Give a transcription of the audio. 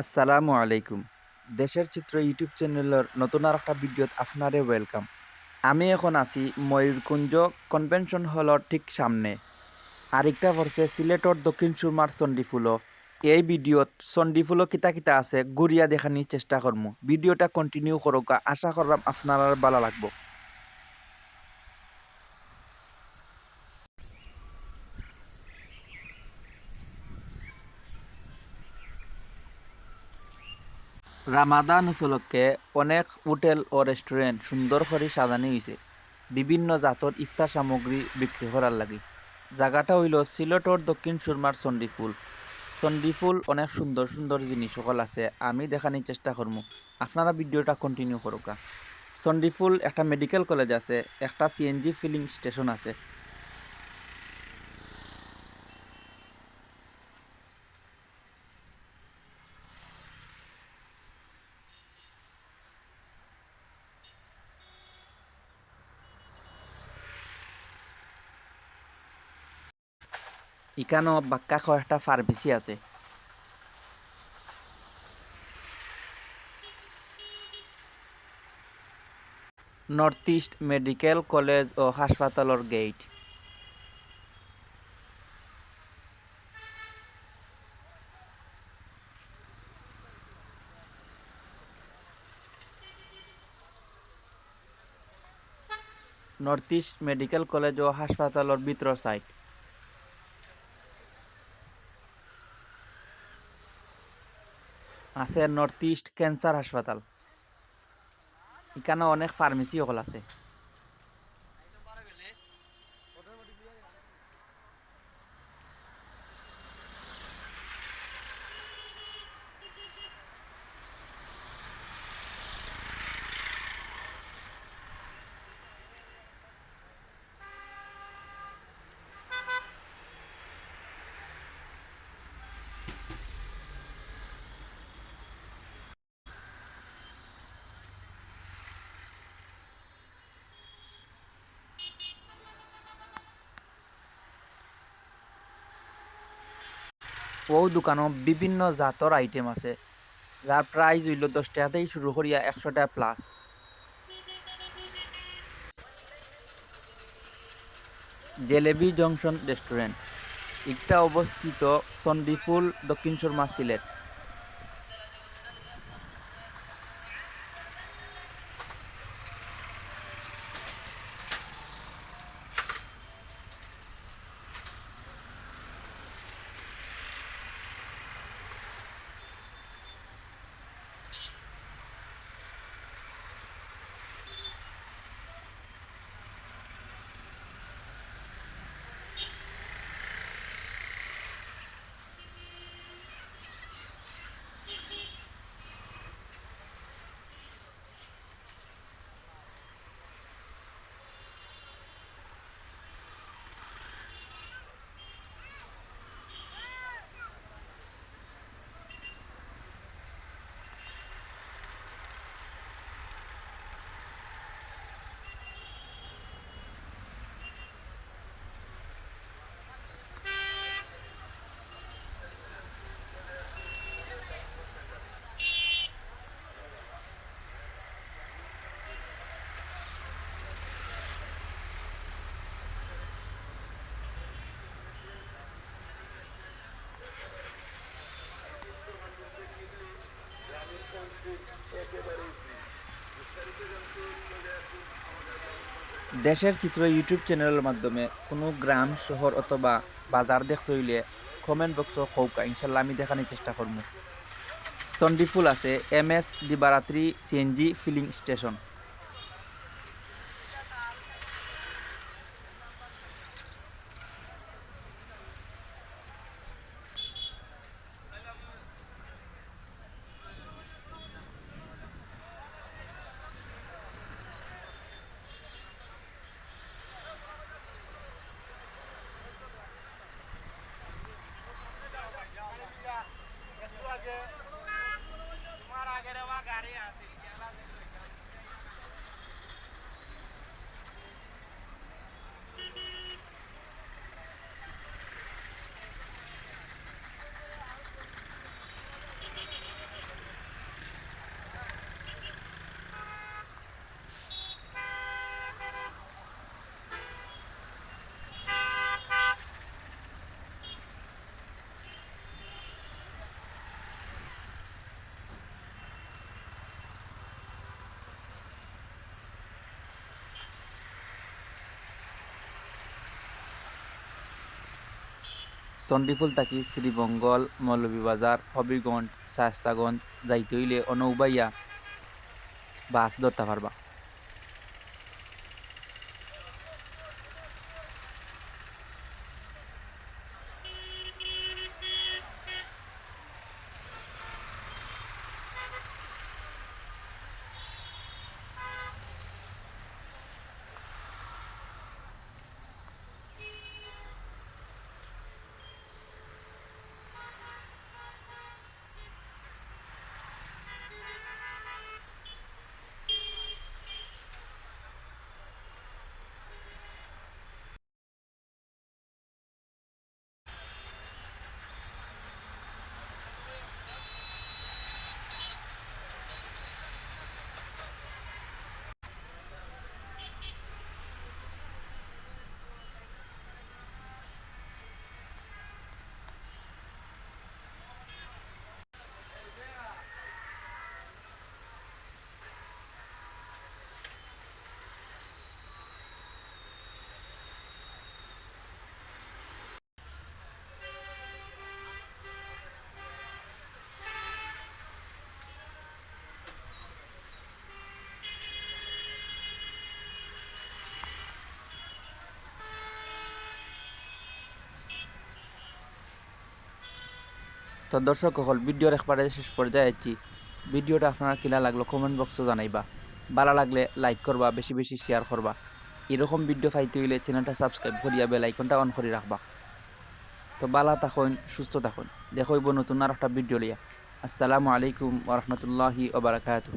আসসালামু আলাইকুম। দেশের চিত্র ইউটিউব চ্যানেলের নতুন আর একটা ভিডিওত আপনারে ওয়েলকাম। আমি এখন আছি ময়ূরকুঞ্জ কনভেনশন হলের ঠিক সামনে। আরেকটা পড়ছে সিলেটর দক্ষিণ সুরমার চণ্ডীফুলো এই ভিডিওত চণ্ডীফুলো কিতা কিতা আছে, ঘুরিয়া দেখানির চেষ্টা করমু। ভিডিওটা কন্টিনিউ করোকা আশা করলাম আপনার ভালো লাগবো। রামাদান উপলক্ষে অনেক হোটেল ও রেস্টুরেন্ট সুন্দর করে সাজানি হয়েছে বিভিন্ন জাতর ইফতার সামগ্রী বিক্রি করার লাগি। জায়গাটা হইল সিলেটর দক্ষিণ সুরমার চণ্ডীফুল। চণ্ডীফুল অনেক সুন্দর সুন্দর জিনিস সকল আছে, আমি দেখানোর চেষ্টা করব। আপনারা ভিডিওটা কন্টিনিউ করুকা চণ্ডীফুল একটা মেডিকেল কলেজ আছে, একটা সিএনজি ফিলিং স্টেশন আছে। এখানেও বাক্কা একটা ফার্মেসি আছে। নর্থ ইস্ট মেডিকেল কলেজ ও হাসপাতালের gate north east medical college ও হাসপাতালের ভিতর সাইড আছে নর্থ ইস্ট ক্যান্সার হাসপাতাল এখানে অনেক ফার্মেসি আছে। ও দোকানও বিভিন্ন জাতর আইটেম আছে যার প্রাইস হইল দশ টাকাতেই শুরু করিয়া একশো টাকা প্লাস জেলেবি জংশন রেস্টুরেন্ট ইটা অবস্থিত সন্দীপুল দক্ষিণ শর্মা সিলেট দেশের চিত্র ইউটিউব চ্যানেলের মাধ্যমে কোনো গ্রাম শহর অথবা বাজার দেখতে হইলে কমেন্ট বক্স হৌকা ইনশাল্লাহ আমি দেখানোর চেষ্টা করব। সন্ডিফুল আছে, M S Dibaratri CNG filling station চণ্ডীফুল থাকি শ্রীবঙ্গল মৌলভীবাজার হবিগঞ্জ শাস্তাগঞ্জ যাইতে হইলে অনৌবাইয়া বাস ধরতে পারবা। তো দর্শক সকল, ভিডিওর একবারে শেষ পর্যায়ে আছি ভিডিওটা আপনার কিনা লাগল কমেন্ট বক্সে জানাইবা। ভালো লাগলে লাইক করবা, বেশি বেশি শেয়ার করবা। এরকম ভিডিও পাইতে হইলে চ্যানেলটা সাবস্ক্রাইব করিয়া বেল আইকনটা অন করে রাখবা। তো বালা থাকুন, সুস্থ থাকুন। দেখইব নতুন আর একটা ভিডিও লিয়া আসসালামু আলাইকুম ওরহমতুল্লাহি ওবরাকাতুহ